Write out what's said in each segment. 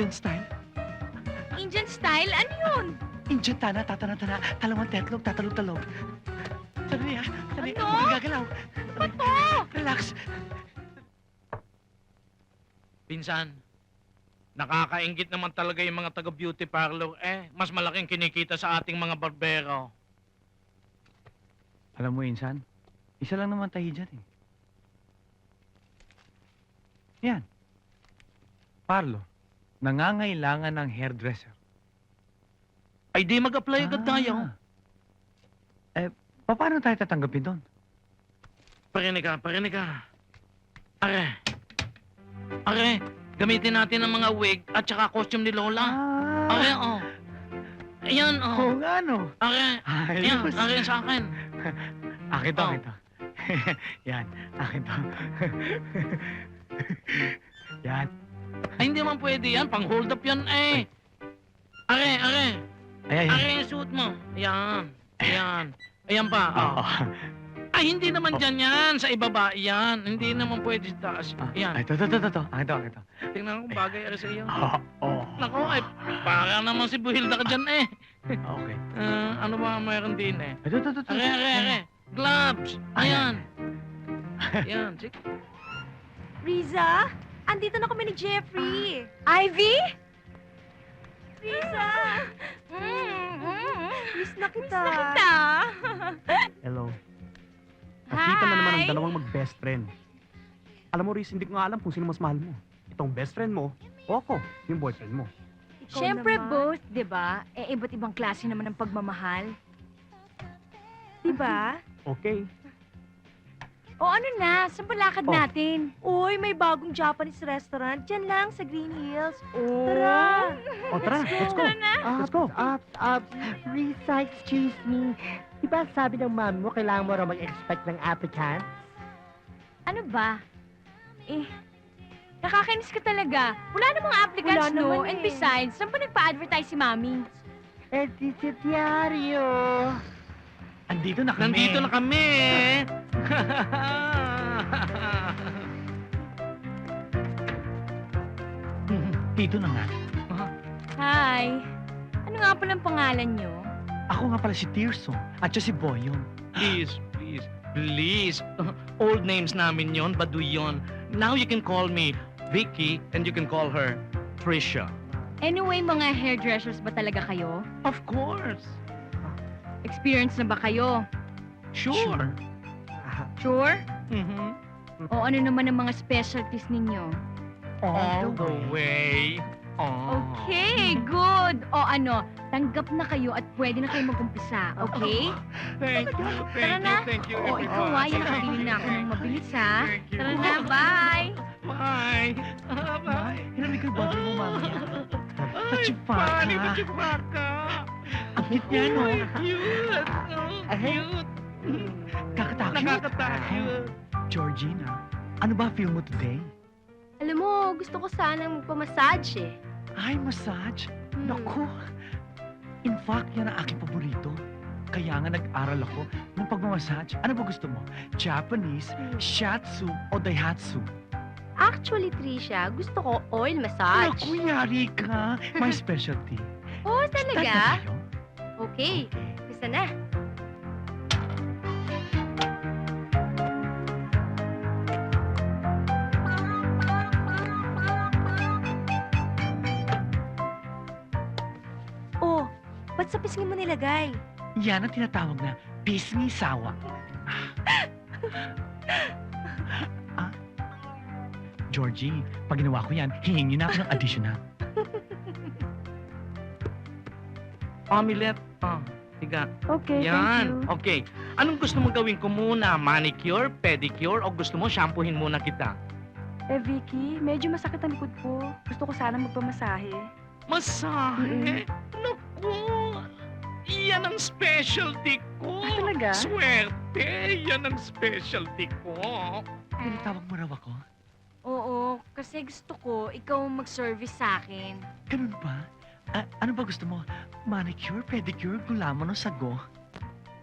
Indian style. Indian style? Ano yun? Indian tana, tatana, tana, talawang tetlog, tatalog-talog. Sandali ha, sandali. Ano? Huwag gagalaw. Ba't to? Relax. Pinsan, nakakaingit naman talaga yung mga taga-beauty parlor. Eh, mas malaking kinikita sa ating mga barbero. Alam mo, Insan, isa lang naman tayo dyan eh. Yan. Parlo, nangangailangan ng hairdresser. Ay, di mag-apply agad tayo. Ah. Eh, pa- paano tayo tatanggapin doon? Parinig ka, parinig ka. Are. Are, gamitin natin ang mga wig at saka costume ni Lola. Are, Ah, oh. Ayan, oo oh. nga no. Are, ayan, Ayos. are sa akin. Akin to, Oh. akin to. Yan, akin to. Yan. Ay, hindi man pwede yan. Pang-hold up yan, eh. Are, are. Ayan, Are yan. yung suit mo. Ayan. Ayan. Ayan pa, oh. Oo. Ay, hindi naman Oh. dyan yan. Sa ibaba, yan. Hindi naman pwede sa taas. Ah, Ayan. Ay, to, to, to, to, to. Akin to, akin to. Tingnan ko kung bagay ari sa iyo. Oo. Oh, Nako, ay, para naman si Buhilda ka dyan eh. Okay. Ah, ano ba mayroon din eh? Ay, to, to, to, to. Are, are, are. Gloves. Ayan. Ayan. Sige. Riza? Andito na kami ni Jeffrey. Ivy? Mm, Miss na kita. Miss na kita. Hello. Nakita na naman Hi. ang dalawang mag-best friend. Alam mo, Riz, hindi ko nga alam kung sino mas mahal mo. Itong best friend mo, o ako, yung boyfriend mo. Siyempre both, di ba? Eh, iba't ibang klase naman ng pagmamahal. Di ba? Okay. O ano na, saan balakad Oh. natin? Uy, may bagong Japanese restaurant. Diyan lang, sa Green Hills. Tara! O tara, let's go. Tara na! Let's go. Uh, uh, Risa, excuse me. Di ba sabi ng mami mo, kailangan mo raw mag-expect ng applicant? Ano ba? Eh, nakakainis ka talaga. Wala namang applicants, Wala no? naman And eh. besides, saan ba nagpa-advertise si Mami? Eh, di si Diario. Andito na kami. Nandito na kami. Dito na nga. Hi! Ano nga pala ang pangalan nyo? Ako nga pala si Tirso. At siya si Boyong. please, please, please. Old names namin yon, Baduy yon. Now you can call me Vicky and you can call her Trisha. Anyway, mga hairdressers ba talaga kayo? Of course. Experience na ba kayo? Sure. Sure? Mhm. O ano naman ang mga specialties ninyo? All the way. Oh. Okay, good. O ano, tanggap na kayo at pwede na kayo mag-umpisa, okay? Thank you, Tara thank you, na. thank you, O ikaw ha, yan nakabili na ako ng mabilis ha. Thank you. Tara na, bye! Bye. Ah, bye. Hinamig ko yung boyfriend mo, mami. Ay, Pachipaka. Pani, pachipaka. Ang cute niya, no? Ay, cute. Oh, cute. Kakatakot. Nakakatakot. Georgina, ano ba feel mo today? Alam mo, gusto ko sanang magpamassage eh. Ay, massage. Hmm. Naku. In fact, yan ang aking paborito. Kaya nga nag-aral ako ng pagmamassage. Ano ba gusto mo? Japanese, Shatsu, o Daihatsu? Actually, Trisha, gusto ko oil massage. Naku, yari ka. My specialty. Oo, Start na talaga? tayo? Okay, gusto na. Sa pisngi mo nilagay? Yan ang tinatawag na pisngi sawa. ah. Georgie, pag ginawa ko yan, hihingi na ako ng additional. Omelette. Oh, tiga. Okay, Yan. Okay. Anong gusto mo gawin ko muna? Manicure, pedicure, o gusto mo shampoohin muna kita? Eh, Vicky, medyo masakit ang likod ko. Gusto ko sana magpamasahe. Masahe? Naku! Yan ang specialty ko! Ah, talaga? Swerte! Yan ang specialty ko! Tinatawag mo raw ako? Oo, kasi gusto ko ikaw ang mag-service sa akin. Ganun ba? Ah, ano ba gusto mo? Manicure, pedicure, gulaman o sago?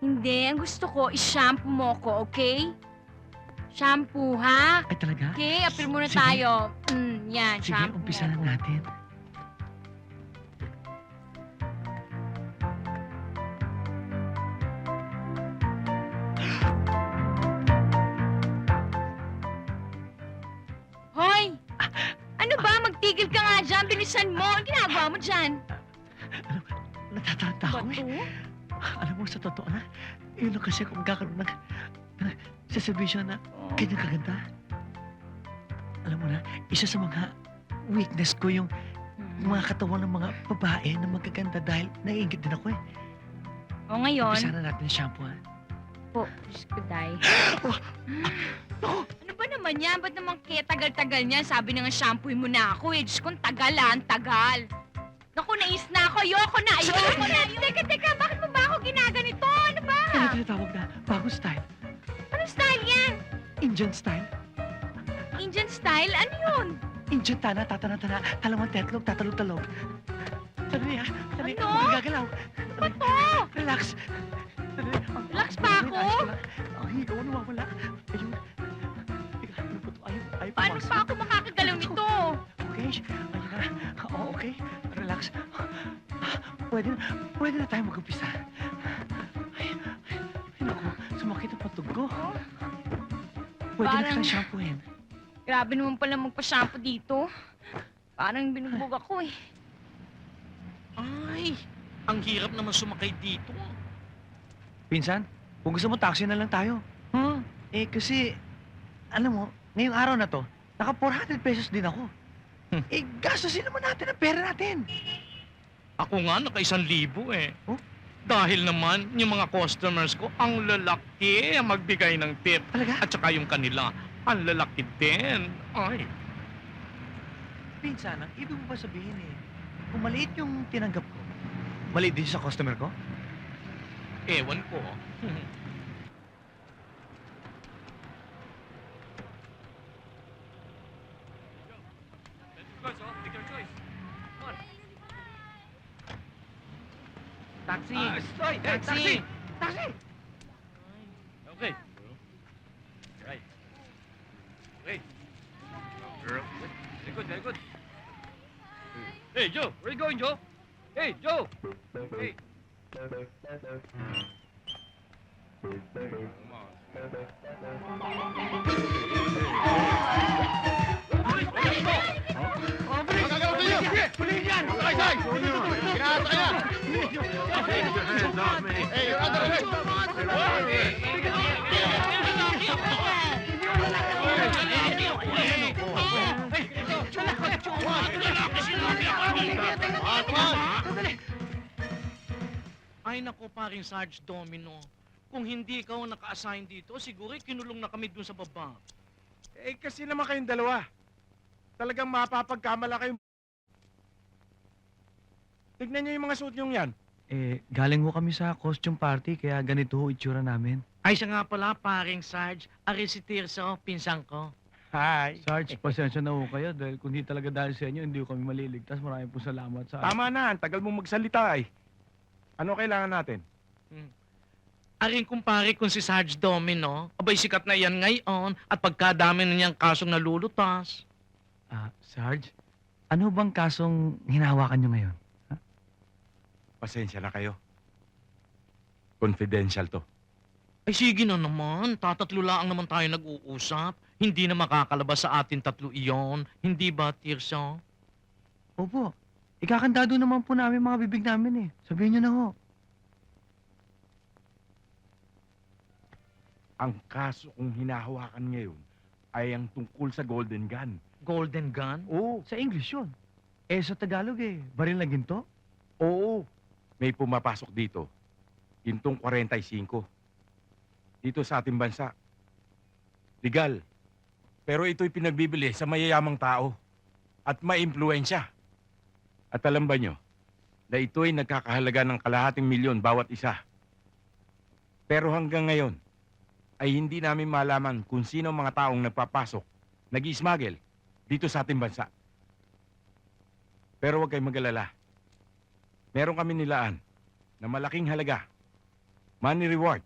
Hindi, ang gusto ko, i-shampoo mo ko, okay? Shampoo, ha? Ay talaga? Okay, apir muna Sige. tayo. Mm, yan, Sige, shampoo umpisa mo na ko. natin. Magtigil ka nga dyan, bilisan mo. Ang ginagawa mo dyan? Natataranta ako eh. Bato? Alam mo, sa totoo na, yun lang kasi kung magkakaroon ng, ng sa servisyo na ganyan kaganda. Alam mo na, isa sa mga weakness ko yung, yung mga katawan ng mga babae na magaganda dahil naiingit din ako eh. O ngayon, Umpisa na natin ang shampoo ha. po, Diyos ko, Day. Ano naman yan? Ba't naman kaya tagal-tagal niyan? Sabi na nga shampoo mo na ako eh. Diyos ko, ang tagal ah, ang tagal. Naku, nais na ako. Ayoko na, ayoko na. Teka, teka, bakit mo ba ako ginaganito? Ano ba? Kaya tinatawag na, bagong style. Anong style yan? Indian style. Indian style? Ano yun? Indian tana, tatana-tana, talawang tetlog, tatalog-talog. Sandali ha, sandali. Ano? Huwag gagalaw. Ba't to? Relax. Sandali. Relax pa ako? Ang higaw nawawala. Ayun. Ano ayaw Paano pa ako makakagalaw nito? Okay, ayun na. Oo, okay. Relax. Pwede na, pwede na tayo mag-umpisa. Ay, ay, ay, naku, sumakit ang patog ko. Pwede na Parang- kitang shampooin. Grabe naman pala magpa-shampoo dito. Parang binubog ako eh. Ay, ang hirap naman sumakay dito. Pinsan, kung gusto mo, taxi na lang tayo. Huh? Eh, kasi, alam mo, ngayong araw na to, naka 400 pesos din ako. Hmm. Eh, gastusin naman natin ang pera natin. Ako nga, naka isang libo eh. Oh? Dahil naman, yung mga customers ko, ang lalaki ang magbigay ng tip. Talaga? At saka yung kanila, ang lalaki din. Ay, Pinsan, ang ibig mo ba sabihin eh, kung maliit yung tinanggap ko, maliit din sa customer ko? ewan ko. Taxi! Ah, Stoy! Taxi! Taxi! Okay. Right. Wait. Girl. Very good, very good. Hey, Joe! Where you going, Joe? Hey, Joe! Hey. Hey, you're under arrest! Ay nako paring Sarge Domino. Kung hindi ikaw naka-assign dito, siguro kinulong na kami dun sa baba. Eh, kasi naman kayong dalawa. Talagang mapapagkamala kayong... Tignan niyo yung mga suit niyong yan. Eh, galing ho kami sa costume party, kaya ganito ho itsura namin. Ay siya nga pala, paring Sarge. Ari si Tirso, pinsang ko. Hi. Sarge, pasensya na ho kayo dahil kung di talaga dahil sa inyo, hindi ho kami maliligtas. Maraming po salamat sa... Tama na, ang tagal mong magsalita eh. Ano kailangan natin? Aring kumpare kung si Sarge Domino, abay sikat na yan ngayon at pagkadami na niyang kasong nalulutas. Ah, Sarge, ano bang kasong hinahawakan nyo ngayon? Pasensya na kayo. Confidential to. Ay sige na naman, tatatlo lang naman tayo nag-uusap. Hindi na makakalabas sa atin tatlo iyon. Hindi ba, Tirso? Opo, ikakandado naman po namin mga bibig namin eh. Sabihin nyo na ho. Ang kaso kong hinahawakan ngayon ay ang tungkol sa Golden Gun. Golden Gun? Oo, Sa English yun. Eh, sa Tagalog eh, baril na ginto? oo. May pumapasok dito. Gintong 45. Dito sa ating bansa. Legal. Pero ito'y pinagbibili sa mayayamang tao at maimpluensya. At alam ba nyo, na ito'y nagkakahalaga ng kalahating milyon bawat isa. Pero hanggang ngayon, ay hindi namin malaman kung sino mga taong nagpapasok, nag smuggle dito sa ating bansa. Pero huwag kayong mag-alala. Meron kami nilaan na malaking halaga, money reward,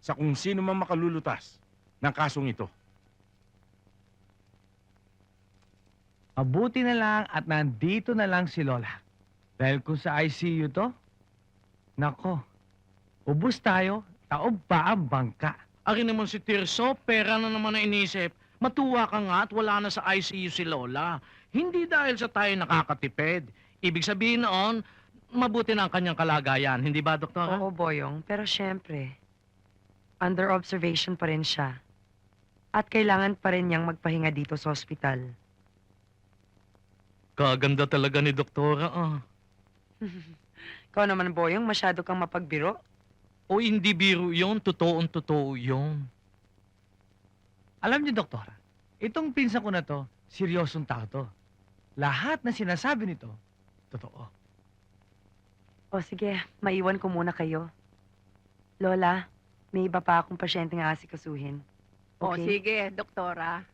sa kung sino man makalulutas ng kasong ito. Mabuti na lang at nandito na lang si Lola. Dahil kung sa ICU to, nako, ubus tayo, taob pa ang bangka. Ari naman si Tirso, pera na naman na inisip. Matuwa ka nga at wala na sa ICU si Lola. Hindi dahil sa tayo nakakatipid. Ibig sabihin noon, mabuti na ang kanyang kalagayan. Hindi ba, Doktora? Oo, Boyong. Pero syempre, under observation pa rin siya. At kailangan pa rin niyang magpahinga dito sa ospital. Kaganda talaga ni Doktora, ah. Ikaw naman, Boyong, masyado kang mapagbiro. O hindi biro yun, totoong totoo yun. Alam niyo, doktora, itong pinsan ko na to, seryosong tao to. Lahat na sinasabi nito, totoo. O sige, maiwan ko muna kayo. Lola, may iba pa akong pasyente nga asikasuhin. O Okay? sige, doktora.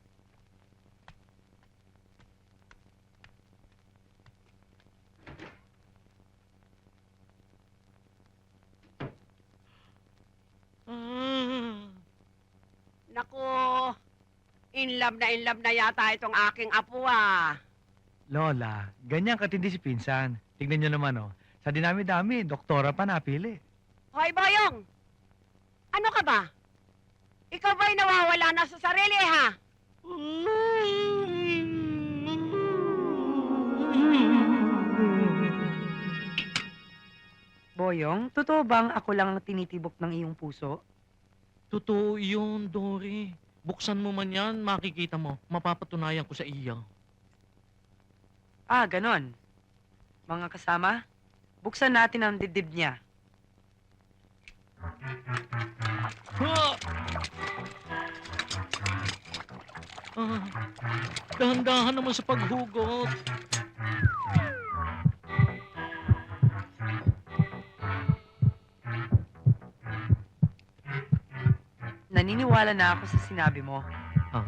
Ah. Naku, in love na in love na yata itong aking apo ah. Lola, ganyan katindi si pinsan. Tignan niyo naman, oh. Sa dinami-dami, doktora pa napili. Hoy, Boyong! Ano ka ba? Ikaw ba'y nawawala na sa sarili, ha? Boyong, totoo bang ako lang ang tinitibok ng iyong puso? Totoo yun, Dory. Buksan mo man yan, makikita mo. Mapapatunayan ko sa iyo. Ah, ganon. Mga kasama, buksan natin ang dibdib niya. Ah! Ah, dahan-dahan naman sa paghugot. Naniniwala na ako sa sinabi mo. Ah,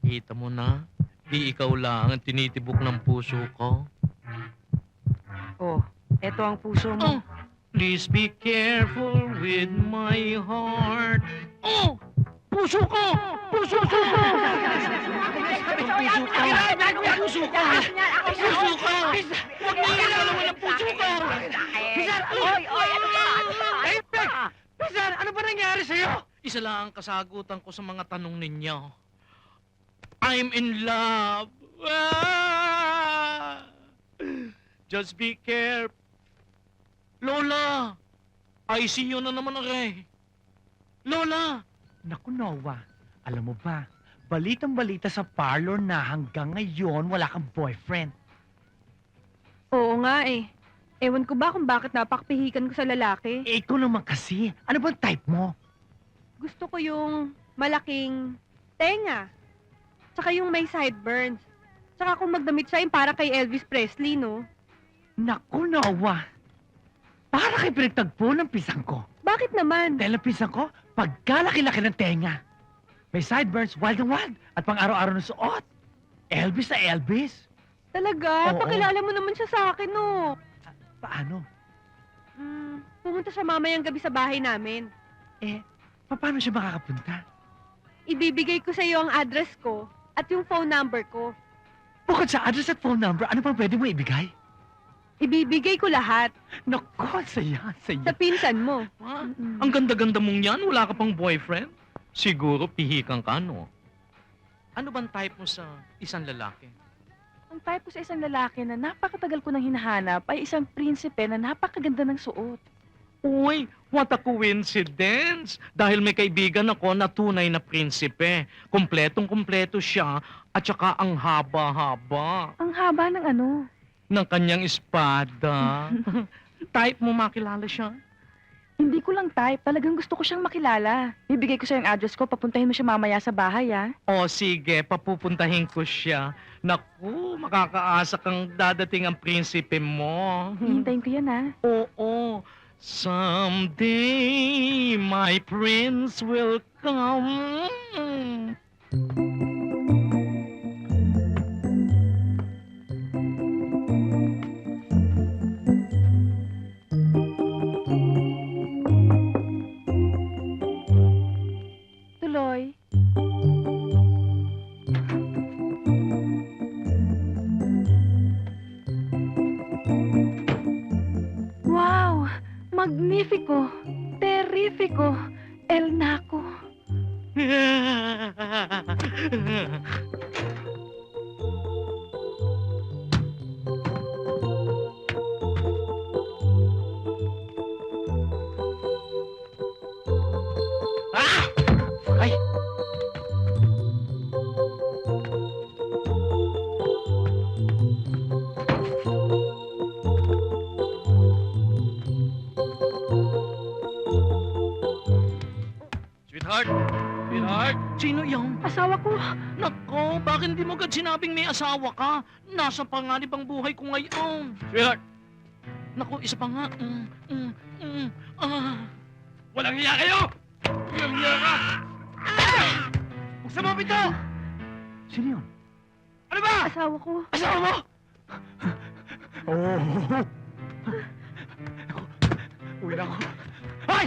kita mo na, di ikaw lang ang tinitibok ng puso ko. Oh, eto ang puso mo. Oh, please be careful with my heart. Oh, puso ko! Puso ko! Puso ko! Puso ko! Puso ko! Huwag mo ilalawin ang puso ko! Oy, oy, ano ba? Ano ba? Ano ba? Ano nangyari sa'yo? Isa lang ang kasagutan ko sa mga tanong ninyo. I'm in love. Ah! Just be careful. Lola! ICU na naman ako eh. Lola! Naku, Noah, alam mo ba, balitang-balita sa parlor na hanggang ngayon wala kang boyfriend. Oo nga eh. Ewan ko ba kung bakit napakpihikan ko sa lalaki. Eh, ikaw naman kasi, ano bang type mo? Gusto ko yung malaking tenga. Tsaka yung may sideburns. Tsaka kung magdamit siya yung para kay Elvis Presley, no? Naku, Noah, para kay pinagtagpo ng pisang ko. Bakit naman? Dahil ang pisang ko, pagkalaki-laki ng tenga. May sideburns, wild and wild, at pang araw-araw na suot. Elvis na Elvis. Talaga? Oo. Pakilala mo naman siya sa akin, no? Paano? Hmm, pumunta siya mamayang gabi sa bahay namin. Eh, paano siya makakapunta? Ibibigay ko sa iyo ang address ko at yung phone number ko. Bukod sa address at phone number, ano pang pwede mo ibigay? Ibibigay ko lahat Naku, saya, sa saya. pinsan mo. Ha? Ang ganda-ganda mong yan, wala ka pang boyfriend? Siguro pihikan ka, no? Ano bang type mo sa isang lalaki? Ang type ko sa isang lalaki na napakatagal ko nang hinahanap ay isang prinsipe na napakaganda ng suot. Uy, what a coincidence! Dahil may kaibigan ako na tunay na prinsipe. Kompletong-kompleto siya at saka ang haba-haba Ang haba ng ano. Ng kanyang espada. type mo makilala siya? Hindi ko lang type. Talagang gusto ko siyang makilala. Bibigay ko sa yung address ko. Papuntahin mo siya mamaya sa bahay, ah. O sige, papupuntahin ko siya. Naku, makakaasa kang dadating ang prinsipe mo. Hihintayin ko yan, ah. Oo. Someday, my prince will come. magnífico, terrífico, el naco. Sweetheart! Sweetheart! Sino yan? Asawa ko. Nako, bakit hindi mo agad sinabing may asawa ka? Nasa panganib ang buhay ko ngayon. Sweetheart! Naku, isa pa nga. Mm, mm, mm, ah. Walang hiya kayo! Walang hiya ka! Ah! Buksan mo ang pinto! Sino yun? Ano ba? Asawa ko. Asawa mo! Oh! Uwi na ako. Ay!